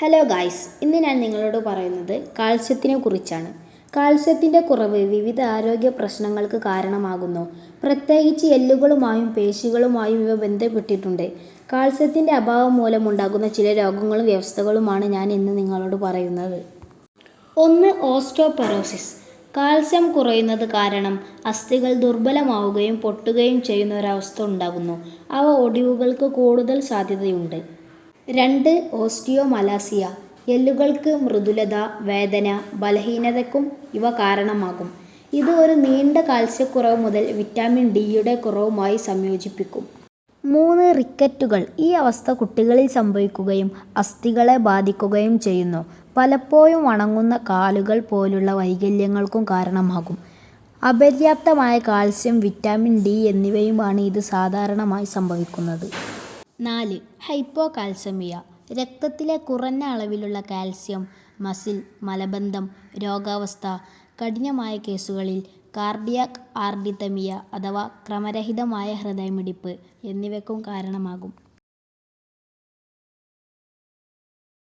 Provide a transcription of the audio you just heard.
Hello guys ഇന്ന് ഞാൻ നിങ്ങളോട് പറയുന്നത് കാൽസ്യത്തിനെ കുറിച്ചാണ്. കാൽസ്യത്തിന്റെ കുറവ് വിവിധ ആരോഗ്യ പ്രശ്നങ്ങൾക്ക് കാരണമാകുന്നു. പ്രത്യേകിച്ച് എല്ലുകളുമായും പേശികളുമായും ഇവ ബന്ധപ്പെട്ടിട്ടുണ്ട്. കാൽസ്യത്തിന്റെ അഭാവം മൂലമുണ്ടാകുന്ന ചില രോഗങ്ങളും വ്യവസ്ഥകളുമാണ് ഞാൻ ഇന്ന് നിങ്ങളോട് പറയുന്നത്. ഒന്ന് ഓസ്റ്റോപെറോസിസ് കാൽസ്യം കുറയുന്നത് കാരണം അസ്ഥികൾ ദുർബലമാവുകയും പൊട്ടുകയും ചെയ്യുന്ന ഒരവസ്ഥ ഉണ്ടാകുന്നു. അവ ഒടിവുകൾക്ക് കൂടുതൽ സാധ്യതയുണ്ട്. രണ്ട് ഓസ്റ്റിയോമലാസിയ എല്ലുകൾക്ക് മൃദുലത വേദന ബലഹീനതയ്ക്കും ഇവ കാരണമാകും. ഇത് ഒരു നീണ്ട കാൽസ്യക്കുറവ് മുതൽ വിറ്റാമിൻ ഡിയുടെ കുറവുമായി സംയോജിപ്പിക്കും. മൂന്ന് റിക്കറ്റുകൾ ഈ അവസ്ഥ കുട്ടികളിൽ സംഭവിക്കുകയും അസ്ഥികളെ ബാധിക്കുകയും ചെയ്യുന്നു. പലപ്പോഴും വണങ്ങുന്ന കാലുകൾ പോലുള്ള വൈകല്യങ്ങൾക്കും കാരണമാകും. അപര്യാപ്തമായ കാൽസ്യം വിറ്റാമിൻ ഡി എന്നിവയുമാണ് ഇത് സാധാരണമായി സംഭവിക്കുന്നത്. നാല് ഹൈപ്പോ കാൽസമിയ രക്തത്തിലെ കുറഞ്ഞ അളവിലുള്ള കാൽസ്യം മസിൽ മലബന്ധം രോഗാവസ്ഥ കഠിനമായ കേസുകളിൽ കാർഡിയാക് ആർഡിതമിയ അഥവാ ക്രമരഹിതമായ ഹൃദയമിടിപ്പ് എന്നിവയ്ക്കും കാരണമാകും.